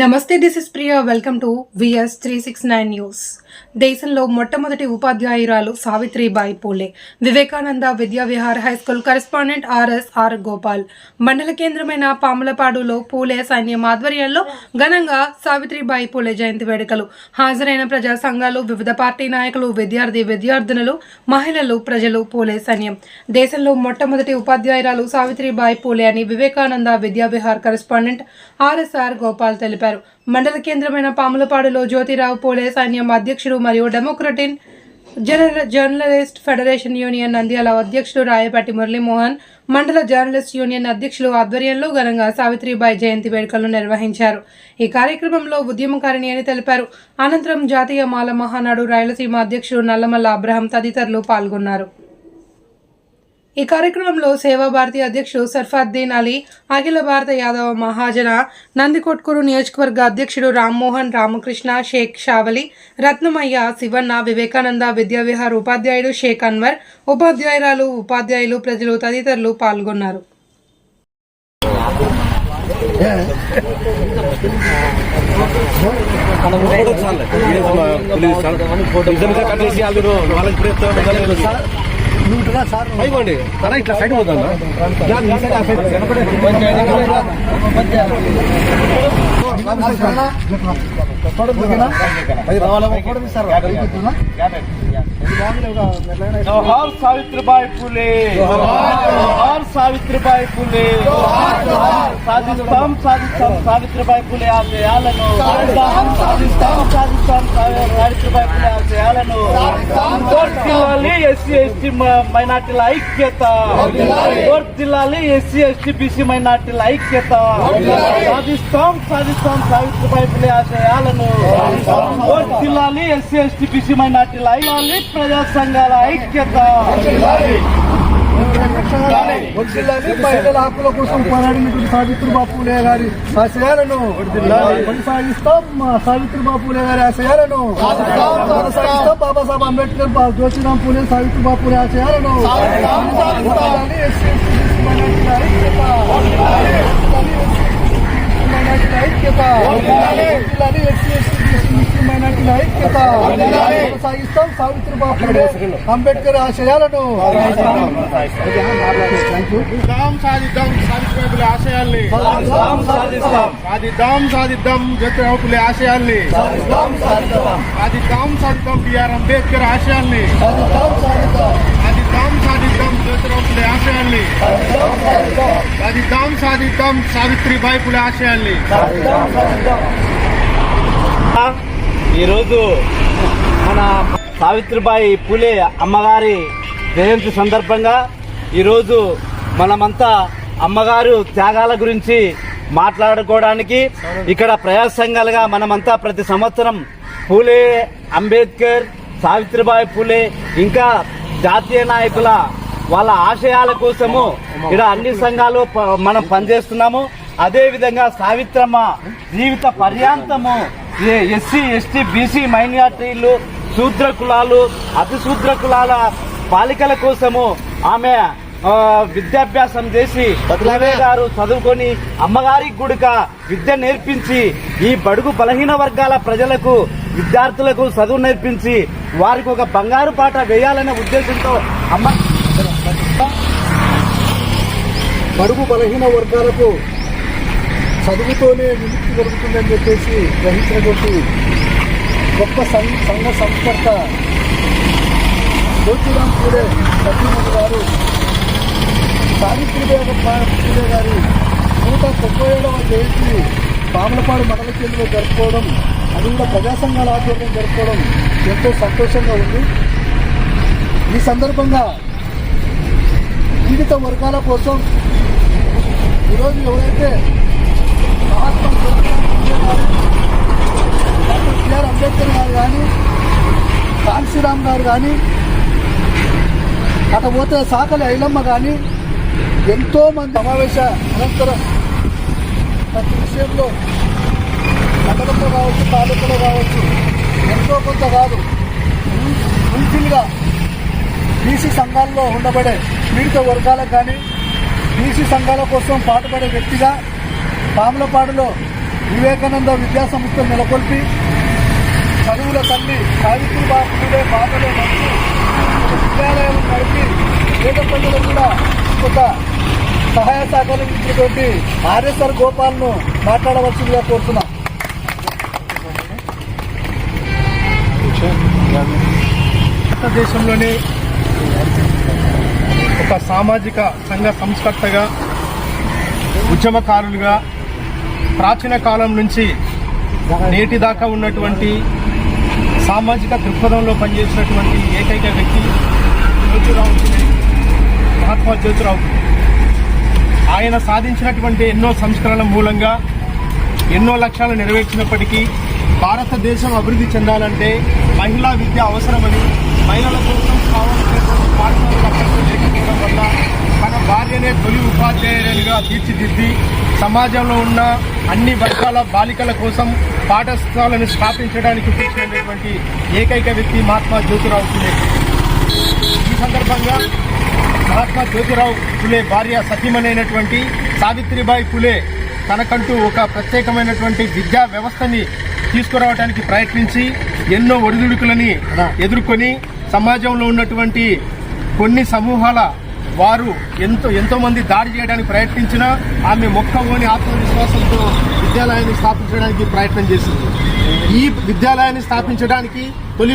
నమస్తే this is Priya welcome to V S three six nine news దేశంలో మొట్టమొదటి ఉపాధ్యాయురాలు Savitribai Phule Vivekananda Vidya Vihar high school correspondent R S R Gopal. మండల కేంద్రమైన పాములపాడులో పూలే సైన్యం ఆధ్వర్యంలో ఘనంగా సావిత్రిబాయి పూలే జయంతి వేడుకలు. హాజరైన ప్రజా సంఘాలు వివిధ పార్టీ నాయకులు విద్యార్థి విద్యార్థినులు మహిళలు ప్రజలు పూలే సైన్యం. దేశంలో మొట్టమొదటి ఉపాధ్యాయురాలు సావిత్రిబాయి పూలే అని వివేకానంద విద్యా విహార్ కరెస్పాండెంట్ ఆర్ఎస్ఆర్ గోపాల్ తెలిపారు. మండల కేంద్రమైన పాములపాడులో జ్యోతిరావు పూలే సైన్యం అధ్యక్షుడు మరియు democratic journal journalist federation union Nandyala అధ్యక్షుడు రాయపాటి మురళీమోహన్ మండల జర్నలిస్ట్ యూనియన్ అధ్యక్షులు ఆధ్వర్యంలో ఘనంగా సావిత్రిబాయి జయంతి వేడుకలను నిర్వహించారు. ఈ కార్యక్రమంలో ఉద్యమకారిణి అని తెలిపారు. అనంతరం జాతీయ మాల మహానాడు రాయలసీమ అధ్యక్షుడు నల్లమల్ల అబ్రహం తదితరులు పాల్గొన్నారు. ఈ కార్యక్రమంలో సేవాభారతి అధ్యక్షుడు సర్ఫాద్దీన్ అలీ అఖిల భారత యాదవ మహాజన నందికొట్కూరు నియోజకవర్గ అధ్యక్షుడు రామ్మోహన్ రామకృష్ణ షేక్ షావలి రత్నమయ్య శివన్న వివేకానంద విద్యావిహార్ ఉపాధ్యాయుడు షేక్ అన్వర్ ఉపాధ్యాయురాలు ఉపాధ్యాయులు ప్రజలు తదితరులు పాల్గొన్నారు అయిపోండి తన ఇట్లా సైడ్ పోతుందా? జోహార్ సావిత్రిబాయి పూలే. జోహార్ సావిత్రిబాయి పూలే. సాధిస్తాం సాధిస్తాం సావిత్రిబాయి పూలే ఆ చేయాలను సాధిస్తాం సాధిస్తాం సావిత్రిబాయి పూలే ఆ చేయాలను ఎస్సీ ఎస్టీ మైనార్టీల ఐక్యత. వర్ధిల్లాలి ఎస్సీ ఎస్టీ బీసీ మైనార్టీల ఐక్యత. సాధిస్తాం సాధిస్తాం సావిత్రిబాయి ఫులే ఆశయాలను. వర్ధిల్లాలి ఎస్సీ ఎస్టీ బీసీ మైనార్టీల ఐక్యాలి ప్రజా సంఘాల ఐక్యత. వచ్చిల్లని మహిళల హక్కుల కోసం పోరాడినటువంటి సావిత్రిబాబు పూలే గారి ఆశయాలను కొనసాగిస్తాం మా సావిత్రిబాబు పూలే గారి ఆశయాలను కొనసాగిస్తాం బాబాసాహెబ్ అంబేద్కర్ జ్యోతిరామ్ పూలే సావిత్రిబాబు పూలే ఆశయాలను కొనసాగాలి. ఎస్సీ, ఎస్టీ, బీసీ మైనారిటీల ఐక్యత. మైనారిటీల ఐక్యత కొనసాగాలి. ఎస్సీ, ఎస్టీ, బీసీ, ముస్లిం మైనారిటీల ఐక్యత కొనసాగిస్తాం సావిత్రిబాబు అంబేద్కర్ ఆశయాలను సాధిద్దాం సాధిద్దాం సావిత్రిబాబుల ఆశయాల్ని సాధిస్తాం సాధిస్తాం సాధిద్దాం సాధిద్దాం జ్యోతిరావుపులే ఆశయాల్ని సాధిద్దాం సాధిద్దాం బిఆర్ అంబేద్కర్ ఆశయాల్ని సాధిద్దాం సాధిద్దాం జ్యోతిరావుపులే ఆశయాల్ని సాధిద్దాం సాధిద్దాం సావిత్రిబాయి పులే ఆశయాల్ని ఈరోజు మన సావిత్రిబాయి పూలే అమ్మగారి జయంతి సందర్భంగా ఈరోజు మనమంతా అమ్మగారు త్యాగాల గురించి మాట్లాడుకోవడానికి ఇక్కడ ప్రయాస సంఘాలుగా మనమంతా ప్రతి సంవత్సరం పూలే అంబేద్కర్ సావిత్రిబాయి పూలే ఇంకా జాతీయ నాయకుల వాళ్ళ ఆశయాల కోసము ఇక్కడ అన్ని సంఘాలు ప- మనం పనిచేస్తున్నాము. అదే విధంగా సావిత్రమ్మ జీవిత పర్యాంతము ఎస్సీ ఎస్టీ బీసీ మైనార్టీలు శూద్ర కులాలు అతి శూద్ర కులాల బాలికల కోసము ఆమె విద్యాభ్యాసం చేసి పులే గారు చదువుకొని అమ్మగారికి గుడిక విద్య నేర్పించి ఈ బడుగు బలహీన వర్గాల ప్రజలకు విద్యార్థులకు చదువు నేర్పించి వారికి ఒక బంగారు పాట వేయాలనే ఉద్దేశంతో అమ్మ బడుగు బలహీన వర్గాలకు చదువుతోనే విముక్తి దొరుకుతుందని చెప్పేసి గ్రహించినటువంటి గొప్ప సంఘ సంఘ సంస్కర్త జ్యోతిరామ్ పూడే సత్యమూర్తి గారు సావిత్రిదేవ పూడే గారి నూట తొంభై ఏడవ జయంతి పాములపాడు మండల కేంద్రంలో జరుపుకోవడం అది కూడా ప్రజాసంఘాల ఆధ్వర్యం జరుపుకోవడం ఎంతో సంతోషంగా ఉంది. ఈ సందర్భంగా పీడిత వర్గాల కోసం ఈరోజు ఎవరైతే మహాత్మా జ్యోతిరావు ఫులే గారు, డాక్టర్ బిఆర్ అంబేద్కర్ గారు కానీ గారు కానీ అక్కడ పోతే సాకలి ఐలమ్మ కానీ ఎంతో మంది సమావేశ అనంతరం ప్రతి విషయంలో నగరంలో కావచ్చు తాలూకాలో కావచ్చు ఎంతో కొంత కాదు. ఫుల్ఫిల్గా బీసీ సంఘాల్లో ఉండబడే పీడిత వర్గాలకు కానీ బీసీ సంఘాల కోసం పాటుపడే వ్యక్తిగా పాములపాడులో వివేకానంద విద్యాసంస్థ నెలకొల్పి చదువుల తల్లి సావిత్రిబాయి పూలే బాటలో నడిచి విద్యాలయం నడిపి పేద ప్రజలు కూడా ఒక సహాయ సహకారం ఇచ్చినటువంటి ఆర్ఎస్ఆర్ గోపాల్ను మాట్లాడవలసిందిగా కోరుతున్నాం. భారతదేశంలోనే ఒక సామాజిక సంఘ సంస్కర్తగా ఉద్యమకారులుగా ప్రాచీన కాలం నుంచి నేటి దాకా ఉన్నటువంటి సామాజిక దృక్పథంలో పనిచేసినటువంటి ఏకైక వ్యక్తి జ్యోతిరావు మహాత్మా జ్యోతిరావు. ఆయన సాధించినటువంటి ఎన్నో సంస్కరణల మూలంగా ఎన్నో లక్ష్యాలు నెరవేర్చినప్పటికీ భారతదేశం అభివృద్ధి చెందాలంటే మహిళా విద్య అవసరమని మహిళల కోసం కావాల్సినటువంటి పాఠశాలలు లేకపోవడం వల్ల తన భార్యనే తొలి ఉపాధ్యాయులుగా తీర్చిదిద్ది సమాజంలో ఉన్న అన్ని వర్గాల బాలికల కోసం పాఠశాలను స్థాపించడానికి కృషి ఏకైక వ్యక్తి మహాత్మా జ్యోతిరావు ఫులే. ఈ సందర్భంగా మహాత్మా జ్యోతిరావు ఫులే భార్య సతీమణైనటువంటి సావిత్రిబాయి ఫులే తనకంటూ ఒక ప్రత్యేకమైనటువంటి విద్యా వ్యవస్థని తీసుకురావడానికి ప్రయత్నించి ఎన్నో ఒడిదుడుకులని ఎదుర్కొని సమాజంలో ఉన్నటువంటి కొన్ని సమూహాల వారు ఎంతో ఎంతో మంది దాడి చేయడానికి ప్రయత్నించినా ఆమె మొక్కవోని ఆత్మవిశ్వాసంతో విద్యాలయాన్ని స్థాపించడానికి ప్రయత్నం చేసింది. ఈ విద్యాలయాన్ని స్థాపించడానికి తొలి